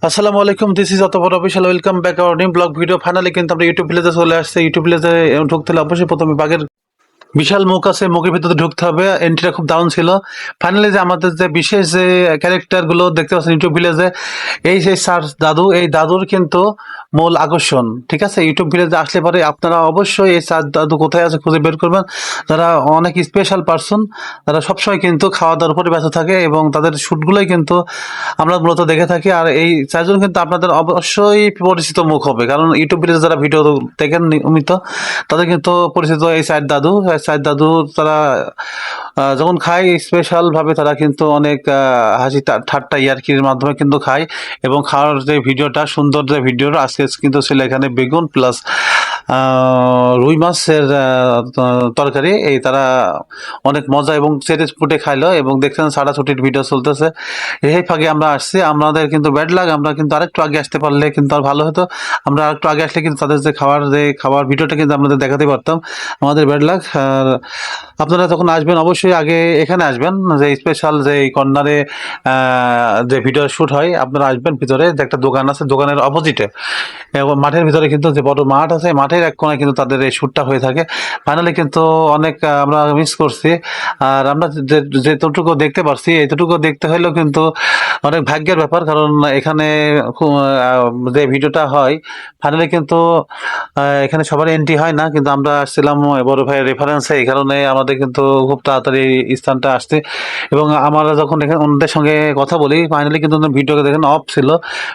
আসসালামু আলাইকুম this is অতপর official welcome back our new blog video finally কিন্তু আমরা ইউটিউব ভিলেজে চলে আসছে। ইউটিউব ভিলেজে ঢুকতে অবশ্যই প্রথমে বাঘের বিশাল মুখ আছে, মুখের ভিতরে ঢুকতে হবে। এন্ট্রিটা খুব দাউন ছিল। ফাইনালি যে আমাদের যে বিশেষ যে ক্যারেক্টারগুলো দেখতে পাচ্ছেন ইউটিউব ভিলেজে এই সেই সার দাদু, এই দাদুর কিন্তু মূল আকর্ষণ। ঠিক আছে? ইউটিউব ভিলেজে আসলে পরে আপনারা অবশ্যই এই চার দাদু কোথায় আছে খুঁজে বের করবেন। যারা অনেক স্পেশাল পার্সন তারা সবসময় কিন্তু খাওয়া দাওয়ার উপরে ব্যস্ত থাকে এবং তাদের শ্যুটগুলোই কিন্তু আমরা মূলত দেখে থাকি। আর এই চারজন কিন্তু আপনাদের অবশ্যই পরিচিত মুখ হবে। কারণ ইউটিউব ভিডিওতে যারা ভিডিও দেখেন নিয়মিত, তাদের কিন্তু পরিচিত এই সাইড দাদু। সাইড দাদু তারা যখন খায় স্পেশালভাবে তারা কিন্তু অনেক হাসি ঠাট্টা ইয়ার্কির মাধ্যমে কিন্তু খায় এবং খাওয়ার যে ভিডিওটা সুন্দর যে ভিডিওটা আজকে কিন্তু ছিল এখানে বেগুন প্লাস রুই মাছের তরকারি, এই তারা অনেক মজা এবং চেটে ফুটে খাইলো এবং দেখছেন সারা ছুটির ভিডিও চলতেছে। এই ফাঁকে আমরা আসছি, আমাদের কিন্তু ব্যাড লাগ আমরা কিন্তু আরেকটু আগে আসতে পারলে কিন্তু আর ভালো হতো। আমরা আরেকটু আগে আসলে কিন্তু তাদের যে খাবার যে খাবার ভিডিওটা কিন্তু আপনাদের দেখাতে পারতাম, আমাদের ব্যাড লাগ আর আপনারা যখন আসবেন, অবশ্যই আগে এখানে আসবেন, যে স্পেশাল যে কর্নারে যে ভিডিও শ্যুট হয়, আপনারা আসবেন ভিতরে, যে একটা দোকান আছে, দোকানের অপোজিটে মাঠের ভিতরে কিন্তু যে বড় মাঠ আছে, মাঠের এক কোণায় কিন্তু তাদের এই শ্যুটটা হয়ে থাকে। ফাইনালি কিন্তু অনেক আমরা মিস করছি। আর আমরা যেতটুকু দেখতে পারছি, এতটুকু দেখতে হলেও কিন্তু অনেক ভাগ্যের ব্যাপার, কারণ এখানে যে ভিডিওটা হয় ফাইনালি কিন্তু এখানে সবার এন্ট্রি হয় না, কিন্তু আমরা আসছিলাম বড় ভাইয়ের রেফারেন্সে এই কারণে আমাদের কিন্তু খুব তাড়াতাড়ি স্থানটা আসছে। এবং আমরা যখন এখানে ওনাদের সঙ্গে কথা বলি ফাইনালি কিন্তু ভিডিওকে দেখেন অফ ছিল।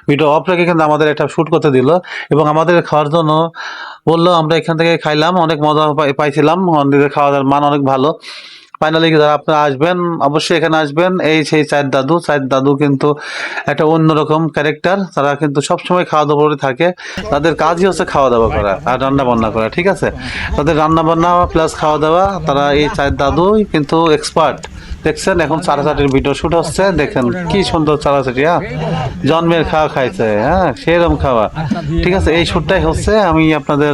ভিডিও অফ রেখে কিন্তু আমাদের একটা শ্যুট করতে দিল। এবং আমাদের খাওয়ার জন্য বলল আমরা এখান থেকে খাইলাম অনেক মজা পাই- পাইছিলাম খাওয়া দাওয়ার মান অনেক ভালো। ফাইনালি যারা আপনারা আসবেন, অবশ্যই এখানে আসবেন। এই সেই চায়ের দাদু। চায়ের দাদু কিন্তু একটা অন্যরকম ক্যারেক্টার তারা কিন্তু সবসময় খাওয়া দাওয়া করে থাকে। তাদের কাজই হচ্ছে খাওয়া দাওয়া করা আর রান্না বান্না করা, ঠিক আছে? তাদের রান্না বান্না প্লাস খাওয়া দাওয়া তারা এই চায়ের দাদুই কিন্তু এক্সপার্ট দেখছেন, এখন চারাচাটির ভিডিও শুট হচ্ছে। দেখেন কি সুন্দর চারাচাটি হ্যাঁ? জন্মের খাওয়া খাইছে হ্যাঁ? সেরকম খাওয়া। ঠিক আছে, এই শুটটাই হচ্ছে। আমি আপনাদের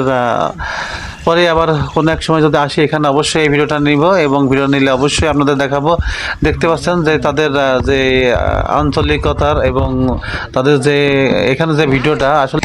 পরে আবার কোনো এক সময় যদি আসি, এখানে অবশ্যই এই ভিডিওটা নিব এবং ভিডিও নিলে অবশ্যই আপনাদের দেখাবো। দেখতে পাচ্ছেন যে তাদের যে আঞ্চলিকতার এবং তাদের যে, এখানে যে ভিডিওটা আসলে